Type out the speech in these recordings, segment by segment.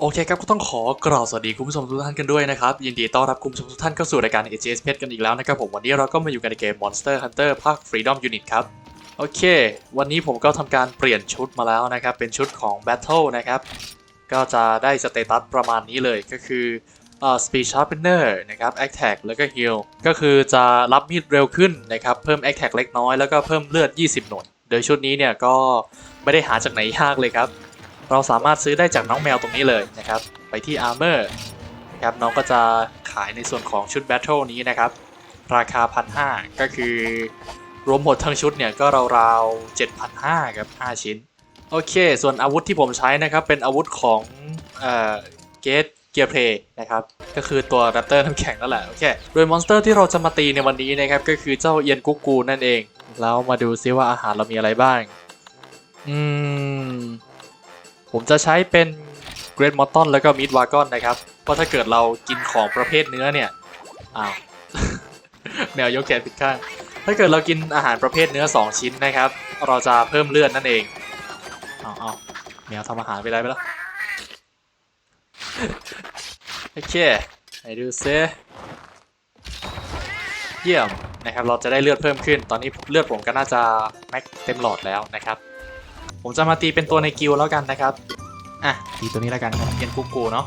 โอเคครับก็ต้องขอกราบสวัสดีคุณผู้ชมทุกท่านกันด้วยนะครับ ยินดีต้อนรับคุณผู้ชมทุกท่านเข้าสู่รายการ AJS Pet กันอีกแล้วนะครับผมวันนี้เราก็มาอยู่กันในเกม Monster Hunter ภาค Freedom Unit ครับ โอเค วันนี้ผมก็ทำการเปลี่ยนชุดมาแล้วนะครับ เป็นชุดของ Battle นะครับ ก็จะได้สเตตัสประมาณนี้เลยก็คือเอ่อ Speed Sharpener นะครับ Attack แล้วก็ Heal ก็คือจะรับมีดเร็วขึ้นนะครับเพิ่ม Attack เล็กน้อยแล้วก็เพิ่มเลือด 20 หน่วยโดยชุดนี้เนี่ยก็ไม่ได้หาจากไหนยากเลยครับ เราสามารถซื้อได้จากน้องแมวตรงนี้เลยนะครับ ไปที่ Armor นะครับน้องก็จะขายในส่วนของชุด Battle นี้นะครับ ราคา 1,500 ก็คือ รวมหมดทั้งชุดเนี่ยก็ราวๆ7,500ครับ5 ชิ้น โอเค ส่วนอาวุธที่ผมใช้นะครับ เป็นอาวุธของเอ่อเกตเกียร์เพลย์นะครับ ก็คือตัวแรปเตอร์น้ำแข็งนั่นแหละโอเค โดยมอนสเตอร์ที่เราจะมาตีในวันนี้นะครับ ก็คือเจ้าเอียนกุ๊กกูนั่นเอง แล้วมาดูซิว่าอาหารเรามีอะไรบ้าง อืม ผมจะใช้เป็นเกรดมอตตอนแล้วก็มิดวากอนนะครับ เพราะถ้าเกิดเรากินของประเภทเนื้อเนี่ย อ้าว แมวยกแขนผิดข้าง ถ้าเกิดเรากินอาหารประเภทเนื้อ 2 ชิ้นนะครับ เราจะเพิ่มเลือดนั่นเอง เอาเอาแมวทำอาหารไปได้ไปแล้ว โอเคไหนดูซิเยี่ยมนะครับ เราจะได้เลือดเพิ่มขึ้น ตอนนี้เลือดผมก็น่าจะแม็กเต็มหลอดแล้วนะครับ ผมจะมาตีเป็นตัวในกิลแล้วกันนะครับ อะตีตัวนี้แล้วกันครับเย็นกุ๊กกูเนาะ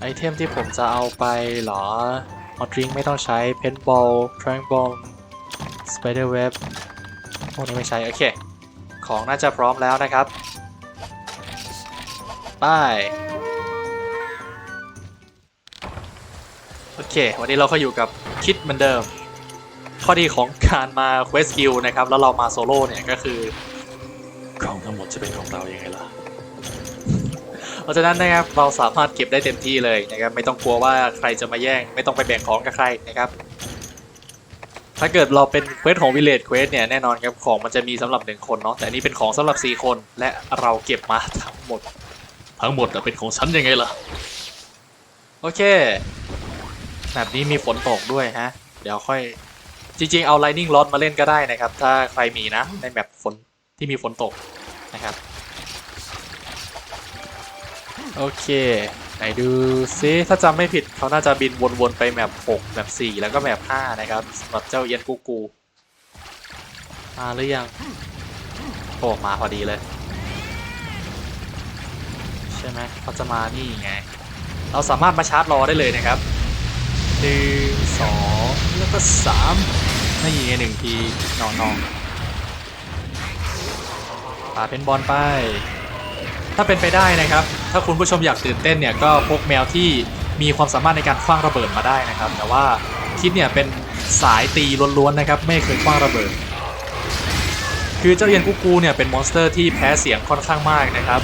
ไอเทมที่ผมจะเอาไปเหรอมอดริงไม่ต้องใช้เพนบอลทรังบอลสไปเดอร์เว็บพวกนี้ไม่ใช้ โอเค ของน่าจะพร้อมแล้วนะครับไปโอเค วันนี้เราก็อยู่กับคิดเหมือนเดิม ข้อดีของการมา Quest Guild นะครับ แล้วเรามาโซโล่เนี่ยก็คือของทั้งหมดจะเป็นของเราอยังไงล่ะเพราะฉะนั้นนะครับเราสามารถเก็บได้เต็มที่เลยนะครับไม่ต้องกลัวว่าใครจะมาแย่ง ไม่ต้องไปแบ่งของกับใครนะครับ ถ้าเกิดเราเป็นเควสของ Village Quest เนี่ยแน่นอนครับของมันจะมีสำหรับหนึ่งคนเนาะแต่นี้เป็นของสำหรับ 4 คน และเราเก็บมาทั้งหมด ทั้งหมดอะเป็นของฉันยังไงล่ะโอเคแบบนี้มีฝนตกด้วยฮะ เดี๋ยวค่อย จริงๆ เอา Lightning Rod มาเล่นก็ได้นะครับ ถ้าใครมีนะ ในแบบฝนที่มีฝนตกนะครับ โอเค ไหนดูซิถ้าจำไม่ผิดเขาน่าจะบินวนๆ ไปแมป6แมป4 แล้วก็แมป5นะครับสำหรับเจ้าเอียนกูกูมาหรือยังโอ้มาพอดีเลย ใช่ไหมเขาจะมานี่ไง เราสามารถมาชาร์จรอได้เลยนะครับ หนึ่งสองแล้วก็สามนี่ไงหนึ่งทีนอนนองปาเป็นบอลไป ถ้าเป็นไปได้นะครับ ถ้าคุณผู้ชมอยากตื่นเต้นเนี่ยก็พกแมวที่มีความสามารถในการคว้างระเบิดมาได้นะครับ แต่ว่าคิดเนี่ยเป็นสายตีล้วนๆนะครับ ไม่เคยคว้างระเบิด คือเจ้าเอียนกุ๊กกูเนี่ยเป็นมอนสเตอร์ที่แพ้เสียงค่อนข้างมากนะครับ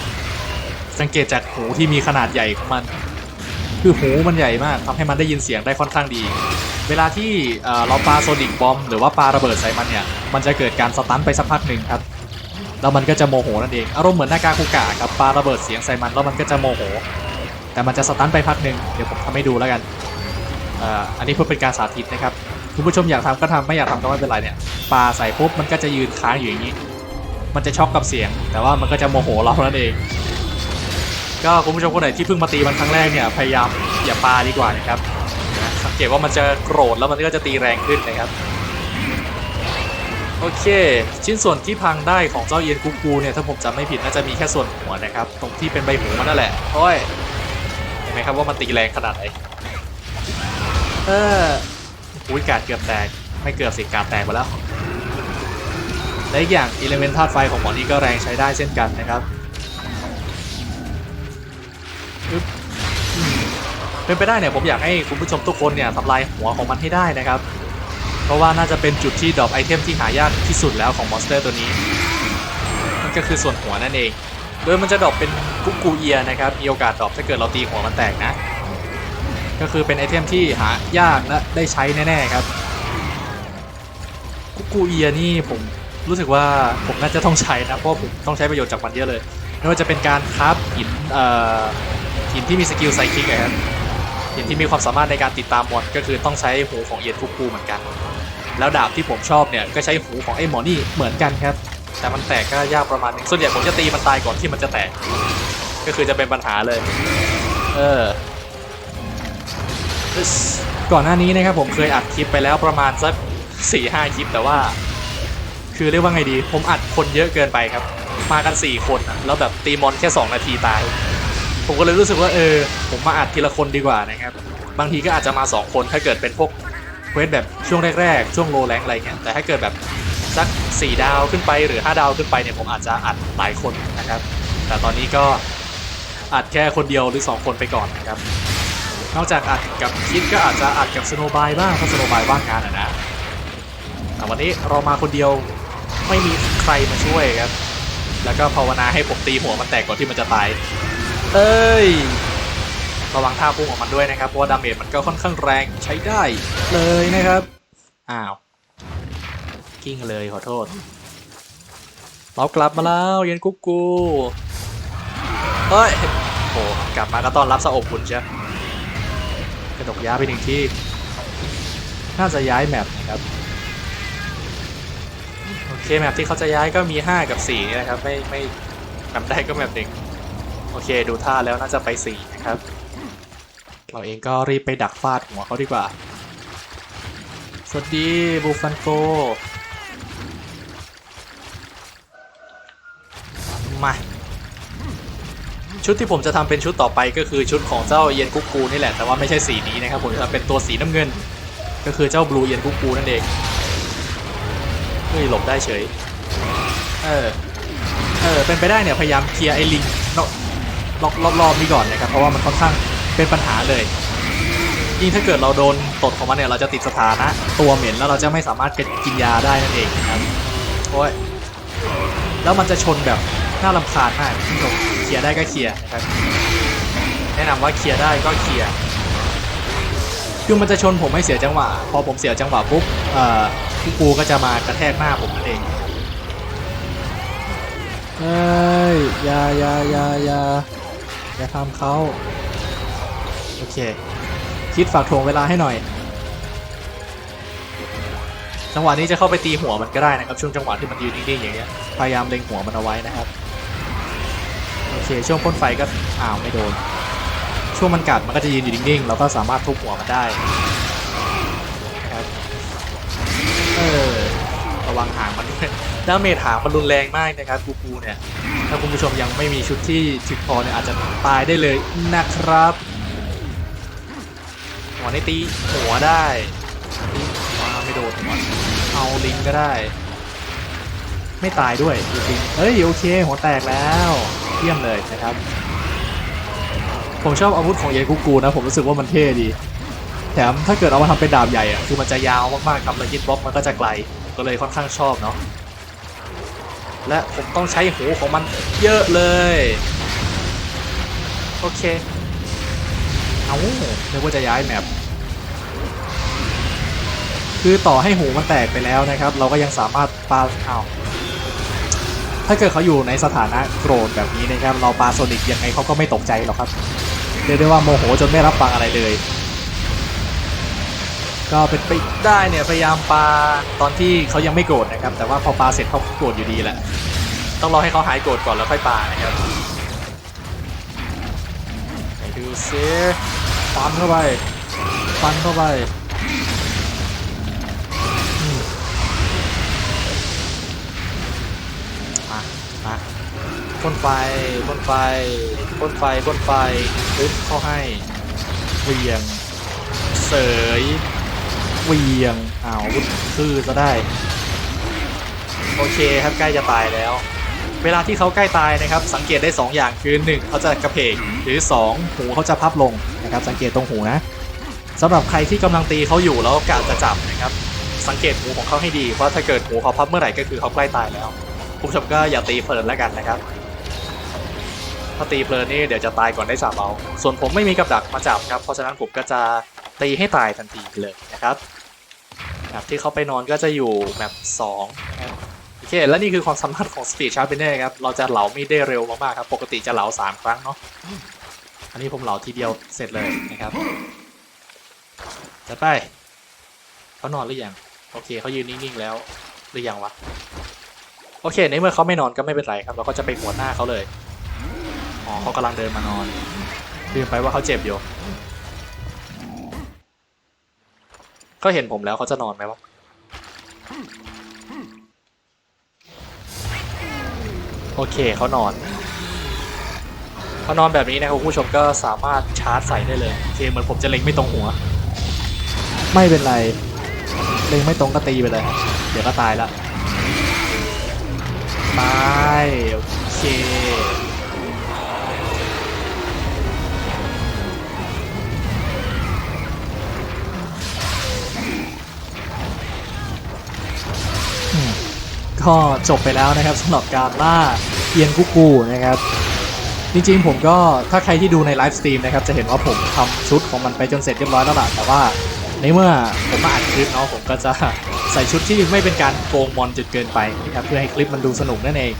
สังเกตจากหูที่มีขนาดใหญ่ของมัน คือหูมันใหญ่มากทำให้มันได้ยินเสียงได้ค่อนข้างดี เวลาที่เราปาโซนิกบอมหรือว่าปาระเบิดใส่มันเนี่ย มันจะเกิดการสตันไปสักพักหนึ่งครับ แล้วมันก็จะโมโหนั่นเอง อารมณ์เหมือนหน้ากาคูกะครับปาระเบิดเสียงใส่มันแล้วมันก็จะโมโห แต่มันจะสตันไปพักหนึ่งเดี๋ยวผมทำให้ดูแล้วกัน อันนี้เพื่อเป็นการสาธิตนะครับ คุณผู้ชมอยากทำก็ทำไม่อยากทำก็ไม่เป็นไรเนี่ย ปาใส่ปุ๊บมันก็จะยืนค้างอยู่อย่างนี้ มันจะช็อกกับเสียง แต่ว่ามันก็จะโมโหเรานั่นเอง ก็คุณผู้ชมคนไหนที่เพิ่งมาตีมันครั้งแรกเนี่ยพยายามอย่าปาดีกว่านะครับสังเกตว่ามันจะโกรธแล้วมันก็จะตีแรงขึ้นนะครับโอเค ชิ้นส่วนที่พังได้ของเจ้าเอียนกุ๊กกูเนี่ยถ้าผมจำไม่ผิดน่าจะมีแค่ส่วนหัวนะครับ ตรงที่เป็นใบหูมันนั่นแหละโอ้ยเห็นไหมครับว่ามันตีแรงขนาดไหนเอออุ้ยกาดเกือบแตกไม่เกือบสิกาดแตกไปแล้วและอีกอย่างอิเลเมนธาตุไฟของหมอนี่ก็แรงใช้ได้เช่นกันนะครับ เป็นไปได้เนี่ยผมอยากให้คุณผู้ชมทุกคนเนี่ยทำลายหัวของมันให้ได้นะครับ เพราะว่าน่าจะเป็นจุดที่ดรอปไอเทมที่หายากที่สุดแล้วของมอนสเตอร์ตัวนี้นั่นก็คือส่วนหัวนั่นเอง โดยมันจะดรอปเป็นกุ๊กกูเอียนะครับมีโอกาสดรอปถ้าเกิดเราตีหัวมันแตกนะ ก็คือเป็นไอเทมที่หายากและได้ใช้แน่ๆครับกุ๊กกูเอียนี่ผมรู้สึกว่าผมน่าจะต้องใช้นะเพราะผมต้องใช้ประโยชน์จากมันเยอะเลยไม่ว่าจะเป็นการคราฟหินหินที่มีสกิลไซคิกอะครับ หินที่มีความสามารถในการติดตามมอนก็คือต้องใช้หูของเอียนคุกคูเหมือนกัน แล้วดาบที่ผมชอบเนี่ยก็ใช้หูของไอ้หมอนี่เหมือนกันครับ แต่มันแตกก็ยากประมาณนึงส่วนใหญ่ผมจะตีมันตายก่อนที่มันจะแตก ก็คือจะเป็นปัญหาเลย เออก่อนหน้านี้นะครับผมเคยอัดคลิปไปแล้วประมาณสักสี่ห้าคลิปแต่ว่า คือเรียกว่าไงดี ผมอัดคนเยอะเกินไปครับ มากัน 4 คนอะแล้วแบบตีมอนแค่ 2 นาทีตาย ผมก็เลยรู้สึกว่าเออผมมาอัดทีละคนดีกว่านะครับ บางทีก็อาจจะมา 2 คนถ้าเกิดเป็นพวกเควสแบบช่วงแรกๆ ช่วงโลแรงอะไรเงี้ยแต่ถ้าเกิดแบบสัก 4 ดาวขึ้นไปหรือ 5 ดาวขึ้นไปเนี่ยผมอาจจะอัดหลายคนนะครับ แต่ตอนนี้ก็อัดแค่คนเดียวหรือ 2 คนไปก่อนนะครับ นอกจากอัดกับคิดก็อาจจะอัดกับสโนบายบ้างถ้าสโนบายว่างงานอะนะ แต่วันนี้เรามาคนเดียวไม่มีใครมาช่วยครับ แล้วก็ภาวนาให้ผมตีหัวมันแตกก่อนที่มันจะตาย เอ้ย ระวังท่าพุ่งของมันด้วยนะครับ เพราะว่าดาเมจมันก็ค่อนข้างแรงใช้ได้เลยนะครับ อ้าว กิ้งเลยขอโทษ เรากลับมาแล้วเย็นกุ๊กกูเฮ้ยโอ้กลับมาก็ต้อนรับสะอบอุ่นเชียกระดกย้าไปหนึ่งที่ น่าจะย้ายแมปนะครับโอเคแมปที่เขาจะย้ายก็มี 5 กับ4นี่นะครับไม่ไม่จำได้ก็แมปหนึ่ง โอเคดูท่าแล้วน่าจะไป4นะครับ เราเองก็รีบไปดักฟาดหัวเขาดีกว่า สวัสดีบูฟันโกมาชุดที่ผมจะทำเป็นชุดต่อไปก็คือชุดของเจ้าเอียนกุ๊กกูนี่แหละแต่ว่าไม่ใช่สีนี้นะครับผมจะเป็นตัวสีน้ำเงิน ก็คือเจ้าบลูเอียนกุ๊กกูนั่นเองเฮ้ยหลบได้เฉยเออเออเป็นไปได้เนี่ยพยายามเคลียร์ไอ้ลิง นอกรอบรอบนี้ก่อนนะครับเพราะว่ามันค่อนข้างเป็นปัญหาเลยยิ่งถ้าเกิดเราโดนตดของมันเนี่ยเราจะติดสถานะตัวเหม็นแล้วเราจะไม่สามารถกินยาได้นั่นเองนะครับโอ้ยแล้วมันจะชนแบบน่ารำคาญมากที่ผมเคลียร์ได้ก็เคลียร์นะครับแนะนำว่าเคลียร์ได้ก็เคลียร์คือมันจะชนผมให้เสียจังหวะพอผมเสียจังหวะปุ๊บเอ่อพี่กูก็จะมากระแทกหน้าผมนั่นเองเฮ้ยยายายายา อย่าทำเขาโอเค คิดฝากถ่วงเวลาให้หน่อย จังหวะนี้จะเข้าไปตีหัวมันก็ได้นะครับ ช่วงจังหวะที่มันยืนนิ่งๆอย่างเงี้ย พยายามเล็งหัวมันเอาไว้นะครับ โอเค ช่วงพ่นไฟก็อ้าวไม่โดน ช่วงมันกัดมันก็จะยืนอยู่นิ่งๆ เราก็สามารถทุบหัวมันได้ วังหางมันด้วยดาเมจหางมันรุนแรงมากนะครับกูกูเนี่ย ถ้าคุณผู้ชมยังไม่มีชุดที่ถึกพอเนี่ยอาจจะตายได้เลยนะครับหัวในตีหัวได้ตีหัวไม่โดนหัวเอาลิงก็ได้ ไม่ตายด้วยจริงเอ้ยโอเค หัวแตกแล้วเยี่ยมเลยนะครับ ผมชอบอาวุธของเยกุกูนะ ผมรู้สึกว่ามันเท่ดี แถมถ้าเกิดเอามาทำเป็นดาบใหญ่อะคือมันจะยาวมากๆครับแล้วฮิบล็อกมันก็จะไกล ก็เลยค่อนข้างชอบเนาะและผมต้องใช้หูของมันเยอะเลย โอเค เอาเรียกว่าจะย้ายแมปคือต่อให้หูมันแตกไปแล้วนะครับ เราก็ยังสามารถปาเอาถ้าเกิดเขาอยู่ในสถานะโกรธแบบนี้นะครับ เราปาโซนิกยังไงเขาก็ไม่ตกใจหรอกครับเรียกได้ว่าโมโหจนไม่รับฟังอะไรเลย ก็เป็นไปได้เนี่ยพยายามปาตอนที่เขายังไม่โกรธนะครับ แต่ว่าพอปาเสร็จเขาโกรธอยู่ดีแหละต้องรอให้เขาหายโกรธก่อนแล้วค่อยปานะครับไปดูซิฟันเข้าไปฟันเข้าไปอืมมามาพ่นไฟพ่นไฟพ่นไฟพ่นไฟปึ๊บเข้าให้เหวียงเสย เวียงอ้าวคือจะได้ โอเคครับใกล้จะตายแล้ว เวลาที่เขาใกล้ตายนะครับ สังเกตได้ 2 อย่างคือ 1 เขาจะกระเพกหรือ 2 หูเขาจะพับลงนะครับ สังเกตตรงหูนะสำหรับใครที่กำลังตีเขาอยู่แล้วกะจะจับนะครับ สังเกตหูของเขาให้ดีเพราะถ้าเกิดหูเขาพับเมื่อไหร่ก็คือเขาใกล้ตายแล้วคุณผู้ชมก็อย่าตีเพลินแล้วกันนะครับถ้าตีเพลินนี่เดี๋ยวจะตายก่อนได้จับเอา ส่วนผมไม่มีกับดักมาจับครับ เพราะฉะนั้นผมก็จะตีให้ตายทันทีเลยนะครับ แมปที่เขาไปนอนก็จะอยู่แมปสองโอเค และนี่คือความสามารถของสปีดชาร์ปเนอร์ครับ เราจะเหลามีดได้เร็วมากๆครับ ปกติจะเหลาสามครั้งเนาะ อันนี้ผมเหลาทีเดียวเสร็จเลยนะครับจัดไปเขานอนหรือยัง โอเคเขายืนนิ่งๆแล้วหรือยังวะ โอเคในเมื่อเขาไม่นอนก็ไม่เป็นไรครับ เราก็จะไปหัวหน้าเขาเลย อ๋อเขากำลังเดินมานอนลืมไปว่าเขาเจ็บอยู่ เขาเห็นผมแล้วเขาจะนอนไหมวะโอเคเขานอนเขานอนแบบนี้นะครับคุณผู้ชมก็สามารถชาร์จใส่ได้เลยโอเคเหมือนผมจะเล็งไม่ตรงหัว ไม่เป็นไร เล็งไม่ตรงก็ตีไปเลย เดี๋ยวก็ตายละตายโอเค ก็จบไปแล้วนะครับสำหรับการล่าเอียนกุกูนะครับ จริงๆผมก็ถ้าใครที่ดูในไลฟ์สตรีมนะครับจะเห็นว่าผมทำชุดของมันไปจนเสร็จเรียบร้อยแล้วล่ะแต่ว่าในเมื่อผมมาอัดคลิปเนาะผมก็จะใส่ชุดที่ไม่เป็นการโกงมอนจนเกินไปนะครับเพื่อให้คลิปมันดูสนุกนั่นเอง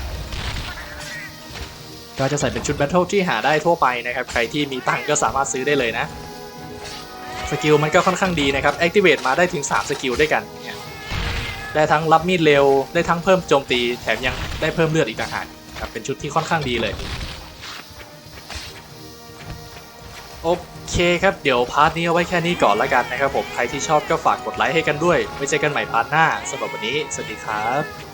ก็จะใส่เป็นชุดแบทเทิลที่หาได้ทั่วไปนะครับ ใครที่มีตังก็สามารถซื้อได้เลยนะ สกิลมันก็ค่อนข้างดีนะครับ Activate มาได้ถึง 3 สกิลด้วยกันเนี่ย ได้ทั้งรับมีดเร็ว ได้ทั้งเพิ่มโจมตี แถมยังได้เพิ่มเลือดอีกต่างหากครับเป็นชุดที่ค่อนข้างดีเลย โอเคครับ เดี๋ยวพาร์ทนี้เอาไว้แค่นี้ก่อนละกันนะครับผม ใครที่ชอบก็ฝากกดไลค์ให้กันด้วย ไว้เจอกันใหม่พาร์ทหน้าสำหรับวันนี้ สวัสดีครับ